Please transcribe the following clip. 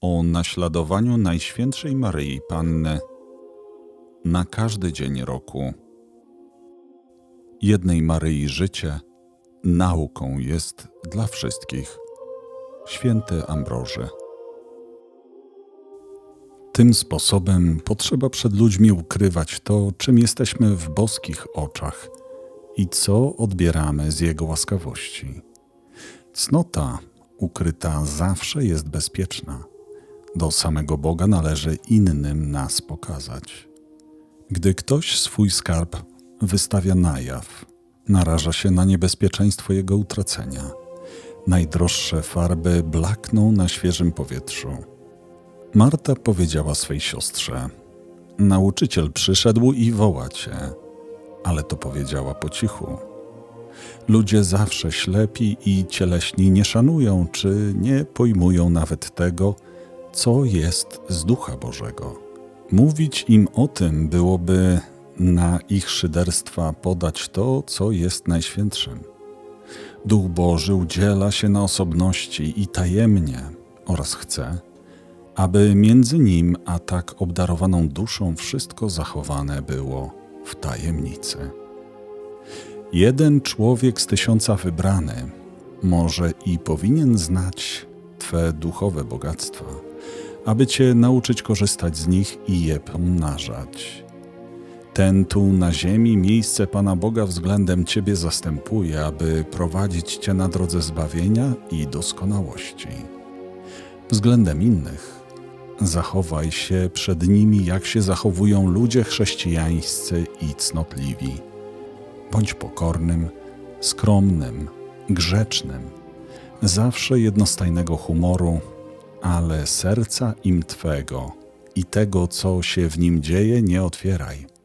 o naśladowaniu Najświętszej Maryi Panny na każdy dzień roku. Jednej Maryi życie nauką jest dla wszystkich. Święty Ambroży. Tym sposobem potrzeba przed ludźmi ukrywać to, czym jesteśmy w boskich oczach i co odbieramy z Jego łaskawości. Cnota ukryta zawsze jest bezpieczna. Do samego Boga należy innym nas pokazać. Gdy ktoś swój skarb wystawia na jaw, naraża się na niebezpieczeństwo jego utracenia. Najdroższe farby blakną na świeżym powietrzu. Marta powiedziała swej siostrze: Nauczyciel przyszedł i woła cię, ale to powiedziała po cichu. Ludzie zawsze ślepi i cieleśni nie szanują czy nie pojmują nawet tego, co jest z Ducha Bożego. Mówić im o tym byłoby na ich szyderstwa podać to, co jest najświętszym. Duch Boży udziela się na osobności i tajemnie oraz chce, aby między nim a tak obdarowaną duszą wszystko zachowane było w tajemnicy. Jeden człowiek z tysiąca wybrany może i powinien znać Twe duchowe bogactwa, aby Cię nauczyć korzystać z nich i je pomnażać. Ten tu na ziemi miejsce Pana Boga względem Ciebie zastępuje, aby prowadzić Cię na drodze zbawienia i doskonałości. Względem innych zachowaj się przed nimi, jak się zachowują ludzie chrześcijańscy i cnotliwi. Bądź pokornym, skromnym, grzecznym, zawsze jednostajnego humoru, ale serca im Twego i tego, co się w nim dzieje, nie otwieraj.